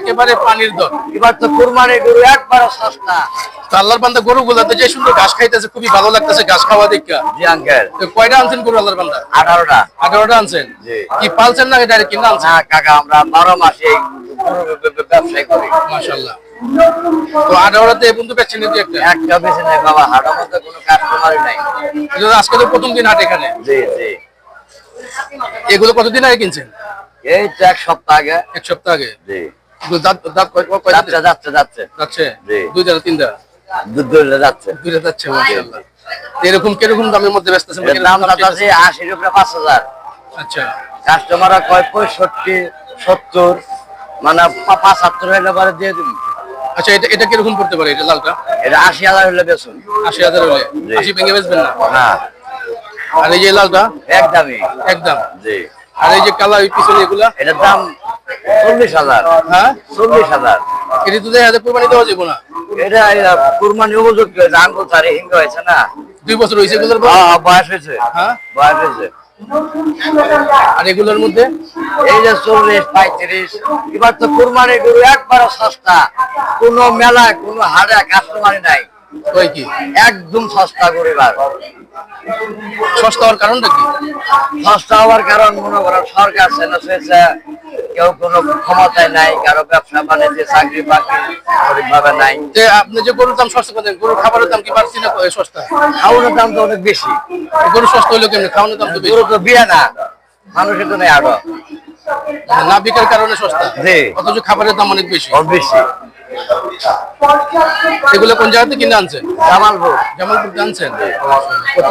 একেবারে পানির দর এবার তো কুরবানি গরু একবার সস্তা। আল্লাহর বান্দা গরু গুলাতে যে সুন্দর ঘাস খাইতেছে খুবই ভালো লাগতেছে ঘাস খাওয়া দেখা। জি আঙ্কেল তো কয়টা আনছেন গরু আল্লাহর বান্দা? আঠারোটা। আঠারোটা আনছেন? জি। কি পালছেন না ডাইরেক্ট কিনে আনছেন? কাকা আমরা বারো মাসে ব্যবসায় করি। মাশাল্লাহ তো আঠারোটাতে একটা? একটা নাই বাবা হাটের মধ্যে কোনো কাস্টমারই নাই। এটা আজকে তো প্রথম দিন হাট এখানে। জি জি। এগুলো কতদিন আগে কিনছেন? এই তো এক সপ্তাহ আগে। এক সপ্তাহ আগে? জি। দাঁত দাঁত কয় কয়- কয় যাচ্ছে যাচ্ছে যাচ্ছে। যাচ্ছে? দুই দাঁত তিন দাঁত? দুধ যাচ্ছে। দুইটা যাচ্ছে মাশাআল্লাহ। এরকম কীরকম দামের মধ্যে বেচতেছেন দাম যাচ্ছে আশি রুপিয়া পাঁচ হাজার। আচ্ছা। কাস্টমাররা কয় মানে পা- পাঁচাত্তর হইলে পরে দিয়ে দিন আচ্ছা এটা এটা কীরকম পড়তে পারে এটা লালটা? এটা আশি হাজার হইলে বেচুন। আশি হাজার হলে জি। আশি ভেঙে বেচবেন না? না। আর এই যে লালটা? একদমই। একদম। জি। আর এই যে কালা পিছনে এগুলা? এটার দাম চল্লিশ হাজার। হ্যাঁ? চল্লিশ হাজার। এটা তো দেখা যায় কোরবানি দেওয়া যাব না। এটা এটা উপযুক্ত হয়েছে আঙ্গুল তারি হিঙ্গ হয়েছে না? দুই বছর হয়েছে এগুলোর বয়স? হ্যাঁ, হয়েছে। হ্যাঁ? বয়স হয়েছে। আর এগুলোর মধ্যে? এই যে চল্লিশ পঁয়ত্রিশ এবার তো কুরবানি গরু একবার সস্তা। কোনো মেলায় কোনো হারে কাস্টমারি নাই। কি? একদম সস্তা গরু এবার। সস্তা হওয়ার কারণটা কি? সস্তা হওয়ার কারণ মনে করেন সরকার সেনা হয়েছে কেউ কোনো ক্ষমতায় নাই কারও ব্যবসা বাণিজ্যে চাকরি বাকরি গরিবভাবে নাই। যে আপনি যে গরুর দাম সস্তা করেন গরুর খাবারের দাম কি বাড়ছে না সস্তা খাওয়ানোর দাম তো অনেক বেশি। গরু সস্তা হইল কেমনি? খাওয়ানোর দাম তো গরু তো বিয়ে না মানুষের তো নেই আরও। মানে না বিকার কারণে সস্তা? জি। অথচ খাবারের দাম অনেক বেশি। বেশি। এগুলো কোন জায়গাতে কিনে আনছেন জামালপুর জামালপুর আনছেন?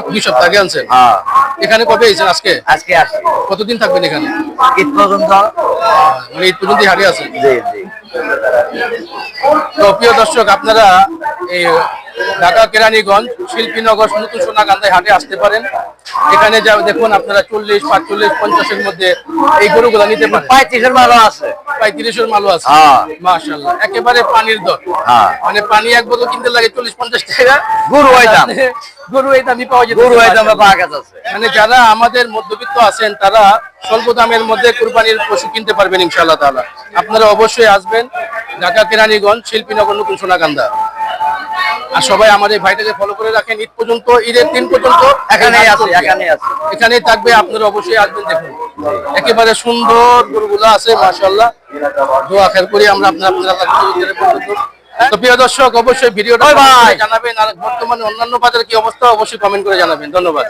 দুই সপ্তাহ আগে আনছেন? হ্যাঁ। এখানে কবে এসেছেন? আজকে? আজকে আসি কতদিন থাকবেন এখানে? ঈদ পর্যন্ত। মানে ঈদ পর্যন্ত হারিয়ে আছেন? জি জি। তো প্রিয় দর্শক আপনারা এই ঢাকা কেরানীগঞ্জ শিল্পীনগর নতুন সোনাকান্দায় হাটে আসতে পারেন। এখানে যা দেখুন আপনারা চল্লিশ পাঁচচল্লিশ পঞ্চাশের মধ্যে এই গরুগুলো নিতে পারেন। পঁয়ত্রিশের মালও আছে। পঁয়ত্রিশের মালও আছে। হ্যাঁ। মাশাল্লাহ একেবারে পানির দর। হ্যাঁ। মানে পানি এক বোতল কিনতে লাগে চল্লিশ পঞ্চাশ টাকা। গরু দাম। গরু এই দামই পাওয়া যেত গরু দামে পাওয়া গেছে। মানে যারা আমাদের মধ্যবিত্ত আছেন তারা স্বল্প দামের মধ্যে কুরবানির পশু কিনতে পারবেন ইনশাআল্লাহ তাআলা। আপনারা অবশ্যই আসবেন। ঢাকা কেরানীগঞ্জ শিল্পীনগর নতুন সোনাকান্দা আর সবাই আমাদের এই ভাইটাকে ফলো করে রাখেন। ঈদ পর্যন্ত ঈদের দিন পর্যন্ত এখানেই আছে এখানেই আছে এখানেই থাকবে আপনারা অবশ্যই আসবেন দেখুন। একেবারে সুন্দর গরুগুলো আছে মাশাআল্লাহ। দোয়া খেয়াল করি আমরা আপনার আপনার তো প্রিয় দর্শক অবশ্যই ভিডিওটা. জানাবেন আর বর্তমানে অন্যান্য বাজারে কি অবস্থা অবশ্যই কমেন্ট করে জানাবেন। ধন্যবাদ।